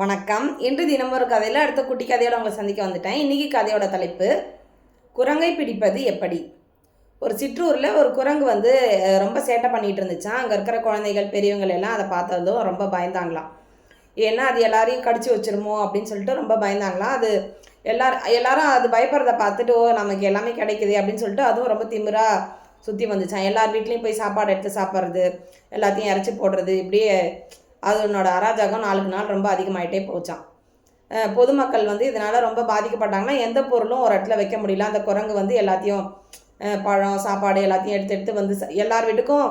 வணக்கம். இன்று தினம் ஒரு கதையில் அடுத்த குட்டி கதையோட உங்களை சந்திக்க வந்துட்டேன். இன்றைக்கி கதையோட தலைப்பு குரங்கை பிடிப்பது எப்படி? ஒரு சிற்றூரில் ஒரு குரங்கு வந்து ரொம்ப சேட்டை பண்ணிகிட்டு இருந்துச்சான் அங்கே இருக்கிற குழந்தைகள் பெரியவங்கள் எல்லாம் அதை பார்த்ததும் ரொம்ப பயந்தாங்களாம். ஏன்னா அது எல்லாரையும் கடிச்சு வச்சிருமோ அப்படின்னு சொல்லிட்டு ரொம்ப பயந்தாங்களாம். அது எல்லார் எல்லாரும் அது பயப்படுறத பார்த்துட்டு ஓ நமக்கு எல்லாமே கிடைக்குது அப்படின்னு சொல்லிட்டு அதுவும் ரொம்ப திமிராக சுற்றி வந்துச்சான் எல்லார் வீட்லேயும் போய் சாப்பாடு எடுத்து சாப்பிட்றது எல்லாத்தையும் இறச்சி போடுறது இப்படியே அதனோட அராஜகம் நாளுக்கு நாள் ரொம்ப அதிகமாயிட்டே போச்சான் பொதுமக்கள் வந்து இதனால் ரொம்ப பாதிக்கப்பட்டாங்கன்னா எந்த பொருளும் ஒரு இடத்துல வைக்க முடியல. அந்த குரங்கு வந்து எல்லாத்தையும் பழம் சாப்பாடு எல்லாத்தையும் எடுத்து எடுத்து வந்து ச- எல்லார் வீட்டுக்கும்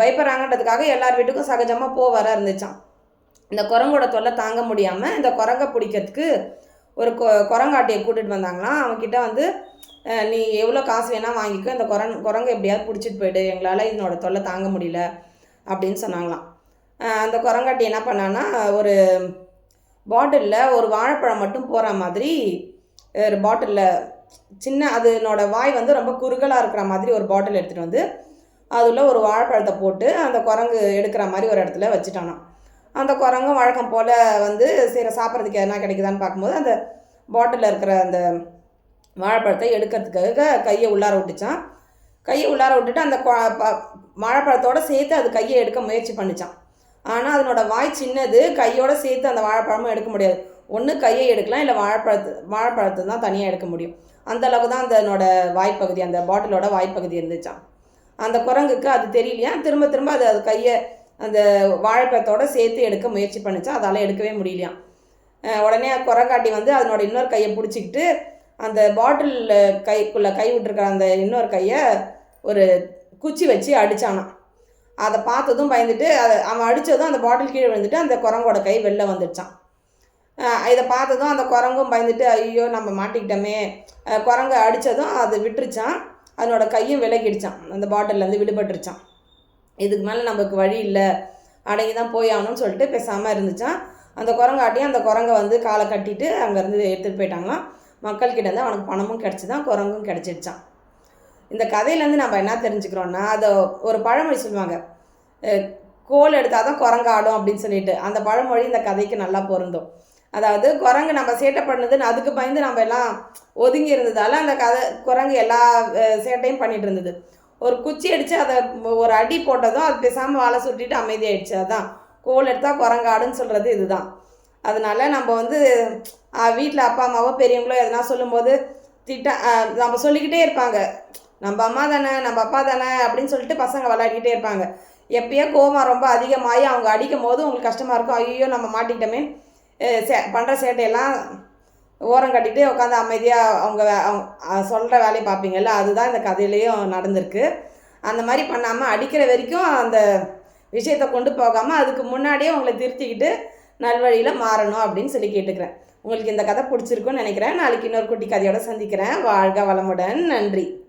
பயப்படுறாங்கன்றதுக்காக எல்லார் வீட்டுக்கும் சகஜமாக போ வர இருந்துச்சான் இந்த குரங்கோட தொல்லை தாங்க முடியாமல் இந்த குரங்கை பிடிக்கிறதுக்கு ஒரு கொ குரங்காட்டியை கூட்டிகிட்டு வந்தாங்களாம். அவன்கிட்ட வந்து நீ எவ்வளோ காசு வேணால் வாங்கிக்கோ. இந்த குரங் குரங்கை எப்படியாவது பிடிச்சிட்டு போயிடு. எங்களால் இதனோட தொல்லை தாங்க முடியல அப்படின்னு சொன்னாங்களாம். அந்த குரங்காட்டி என்ன பண்ணான்னா ஒரு பாட்டிலில் ஒரு வாழைப்பழம் மட்டும் போகிற மாதிரி ஒரு பாட்டிலில் சின்ன அதனோட வாய் வந்து ரொம்ப குறுகலாக இருக்கிற மாதிரி ஒரு பாட்டில் எடுத்துகிட்டு வந்து அதில் ஒரு வாழைப்பழத்தை போட்டு அந்த குரங்கு எடுக்கிற மாதிரி ஒரு இடத்துல வச்சுட்டானா. அந்த குரங்கும் வழக்கம் போல் வந்து சரி சாப்பிட்றதுக்கு எதனா கிடைக்குதான்னு பார்க்கும்போது அந்த பாட்டிலில் இருக்கிற அந்த வாழைப்பழத்தை எடுக்கிறதுக்காக கையை உள்ளார விட்டுச்சான். கையை உள்ளார விட்டுட்டு அந்த வாழைப்பழத்தோடு ப- வாழைப்பழத்தோட சேர்த்து அது கையை எடுக்க முயற்சி பண்ணிச்சான். ஆனால் அதனோட வாய் சின்னது கையோட சேர்த்து அந்த வாழைப்பழமும் எடுக்க முடியாது. ஒன்று கையை எடுக்கலாம் இல்லை வாழைப்பழத்து வாழைப்பழத்தை தான் தனியாக எடுக்க முடியும். அந்த அளவுக்கு தான் அதனோட வாய்ப்பகுதி அந்த பாட்டிலோட வாய்ப்பகுதி இருந்துச்சான் அந்த குரங்குக்கு அது தெரியலையா? திரும்ப திரும்ப அது அது கையை அந்த வாழைப்பழத்தோட சேர்த்து எடுக்க முயற்சி பண்ணிச்சா? அதால் எடுக்கவே முடியலையாம். உடனே குரங்காட்டி வந்து அதனோட இன்னொரு கையை பிடிச்சிக்கிட்டு அந்த பாட்டிலில் கைக்குள்ளே கை விட்டுருக்கிற அந்த இன்னொரு கையை ஒரு குச்சி வச்சு அடித்தானான் அதை பார்த்ததும் பயந்துட்டு அதை அவன் அடித்ததும் அந்த பாட்டில் கீழே விழுந்துட்டு அந்த குரங்கோட கை வெளில வந்துடுச்சான் இதை பார்த்ததும் அந்த குரங்கும் பயந்துட்டு ஐயோ நம்ம மாட்டிக்கிட்டோமே. அஹ் குரங்கு அடித்ததும் அது விட்டுருச்சான் அதனோட கையும் விலகிடுச்சான் அந்த பாட்டிலேருந்து விடுபட்டுருச்சான் இதுக்கு மேலே நமக்கு வழி இல்லை. அடங்கி தான் போய் ஆகணும்னு சொல்லிட்டு பேசாமல் இருந்துச்சான் அந்த குரங்காட்டியும் அந்த குரங்கை வந்து காலை கட்டிட்டு அங்கேருந்து எடுத்துகிட்டு போயிட்டாங்களாம். மக்கள்கிட்ட இருந்து அவனுக்கு பணமும் கிடச்சிதான் குரங்கும் கிடச்சிடுச்சான் இந்த கதையிலேருந்து நம்ம என்ன தெரிஞ்சுக்கிறோன்னா அதை ஒரு பழமொழி சொல்லுவாங்க. கோல் எடுத்தால் தான் குரங்காடும் அப்படின்னு சொல்லிட்டு. அந்த பழமொழி இந்த கதைக்கு நல்லா பொருந்தும். அதாவது குரங்கு நம்ம சேட்டை பண்ணதுன்னு அதுக்கு பயந்து நம்ம எல்லாம் ஒதுங்கி இருந்ததால் அந்த கதை குரங்கு எல்லா சேட்டையும் பண்ணிட்டு இருந்தது. ஒரு குச்சி அடித்து அதை ஒரு அடி போட்டதும் அது பேசாமல் வாழை சுட்டிட்டு அமைதியாயிடுச்சு. அதுதான் கோல் எடுத்தால் குரங்காடுன்னு சொல்கிறது இதுதான். அதனால நம்ம வந்து வீட்டில் அப்பா அம்மாவோ பெரியவங்களோ எதனா சொல்லும்போது திட்ட நம்ம சொல்லிக்கிட்டே இருப்பாங்க. நம்ம அம்மா தானே நம்ம அப்பா தானே அப்படின்னு சொல்லிட்டு பசங்க விளையாடிக்கிட்டே இருப்பாங்க. எப்பயோ கோவம் ரொம்ப அதிகமாகி அவங்க அடிக்கும் போது உங்களுக்கு கஷ்டமாக இருக்கும். ஐயோ நம்ம மாட்டிக்கிட்டோமே. சே பண்ணுற சேட்டையெல்லாம் ஓரம் கட்டிட்டு உட்காந்து அமைதியாக அவங்க வே- அவங்க சொல்கிற வேலையை பார்ப்பீங்கல்ல? அதுதான் இந்த கதையிலையும் நடந்திருக்கு. அந்த மாதிரி பண்ணாமல் அடிக்கிற வரைக்கும் அந்த விஷயத்தை கொண்டு போகாமல் அதுக்கு முன்னாடியே உங்களை திருத்திக்கிட்டு நல்வழியில் மாறணும் அப்படின்னு சொல்லி கேட்டுக்கிறேன். உங்களுக்கு இந்த கதை பிடிச்சிருக்குன்னு நினைக்கிறேன். நாளைக்கு இன்னொரு குட்டி கதையோடு சந்திக்கிறேன். வாழ்க வளமுடன். நன்றி.